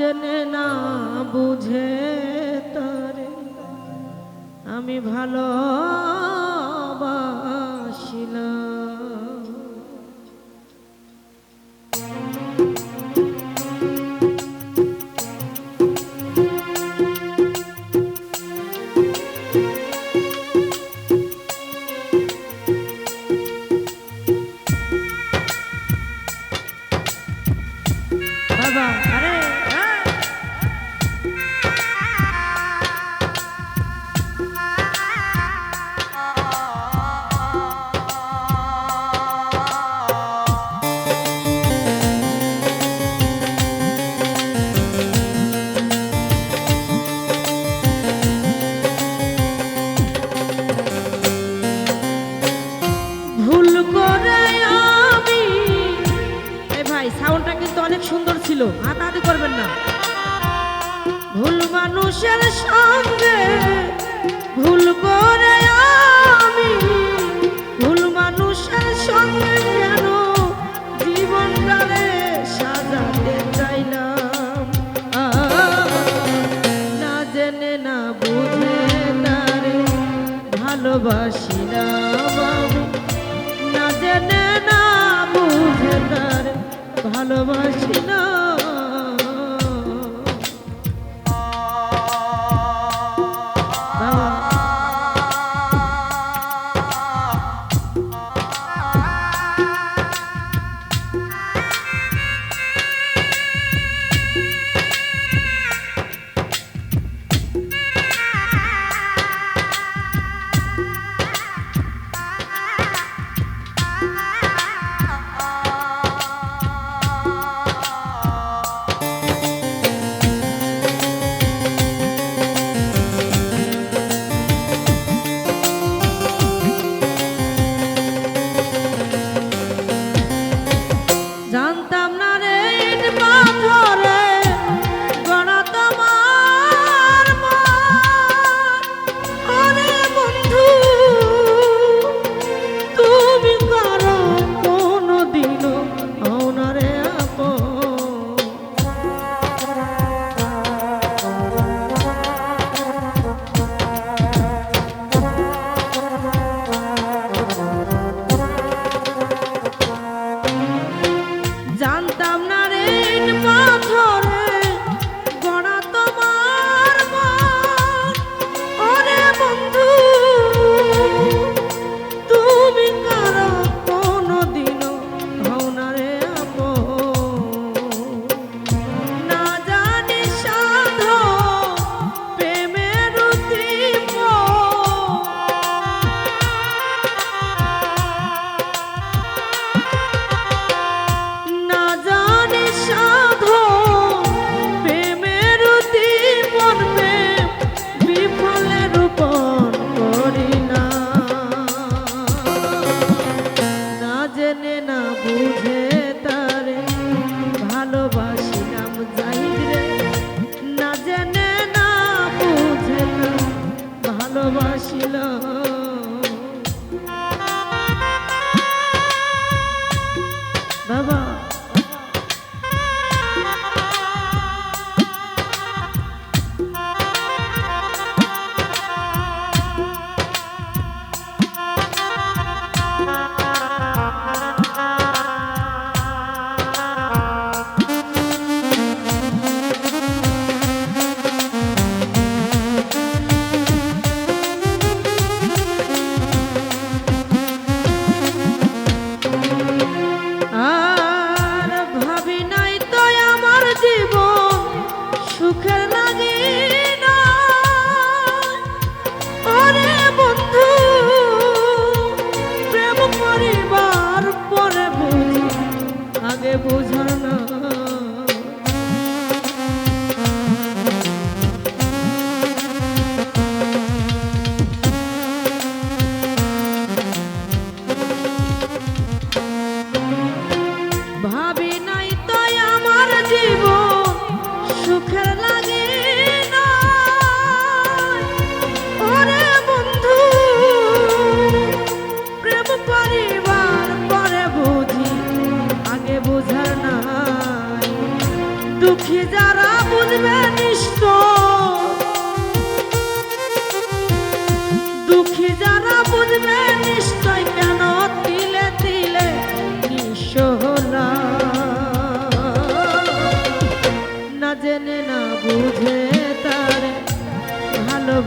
না জেনে না বুঝে তারে। আমি ভালোবাসিলাম। ছিল, হাতাহাতি করবেন না। ভুল মানুষের সঙ্গে ভুল করে আমি, ভুল মানুষের সঙ্গে কেন জীবনটারে সাজাতে চাইলাম। না জেনে, না বুঝে তারে ভালোবাসি না আমি। না জেনে, না বুঝে তারে ভালোবাসি না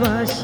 Вася.